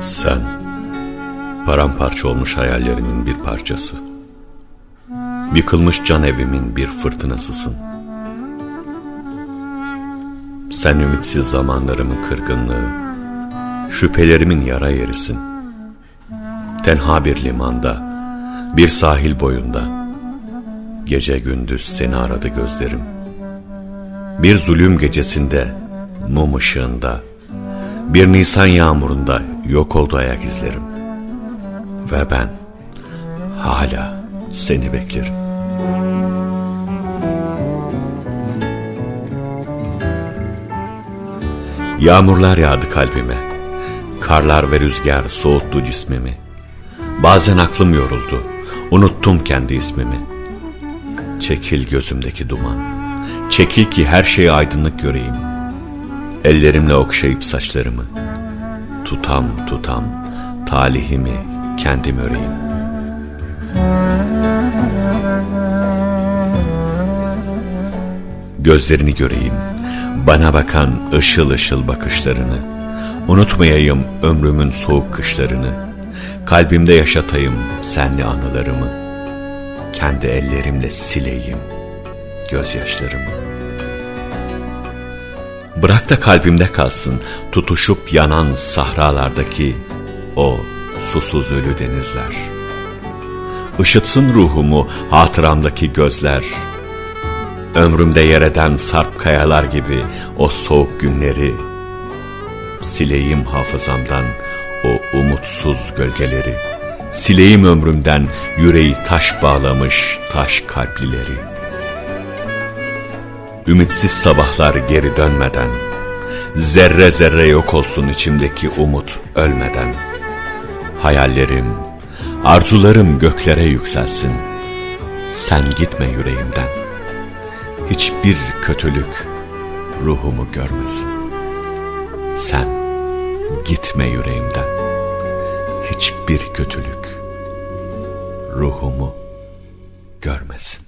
Sen, paramparça olmuş hayallerimin bir parçası. Yıkılmış can evimin bir fırtınasısın. Sen ümitsiz zamanlarımın kırgınlığı, şüphelerimin yara yerisin. Tenha bir limanda, bir sahil boyunda, gece gündüz seni aradı gözlerim. Bir zulüm gecesinde, mum ışığında, bir Nisan yağmurunda yok oldu ayak izlerim. Ve ben hala seni beklerim. Yağmurlar yağdı kalbime. Karlar ve rüzgar soğuttu cismimi. Bazen aklım yoruldu. Unuttum kendi ismimi. Çekil gözümdeki duman. Çekil ki her şeyi aydınlık göreyim. Ellerimle okşayıp saçlarımı. Tutam tutam talihimi kendim öreyim. Gözlerini göreyim, bana bakan ışıl ışıl bakışlarını. Unutmayayım ömrümün soğuk kışlarını. Kalbimde yaşatayım senli anılarımı. Kendi ellerimle sileyim gözyaşlarımı. Bırak da kalbimde kalsın tutuşup yanan sahralardaki o susuz ölü denizler. Işıtsın ruhumu hatıramdaki gözler. Ömrümde yer eden sarp kayalar gibi o soğuk günleri. Sileyim hafızamdan o umutsuz gölgeleri. Sileyim ömrümden yüreği taş bağlamış taş kalplileri. Ümitsiz sabahlar geri dönmeden, zerre zerre yok olsun içimdeki umut ölmeden. Hayallerim, arzularım göklere yükselsin. Sen gitme yüreğimden. Hiçbir kötülük ruhumu görmesin. Sen gitme yüreğimden. Hiçbir kötülük ruhumu görmesin.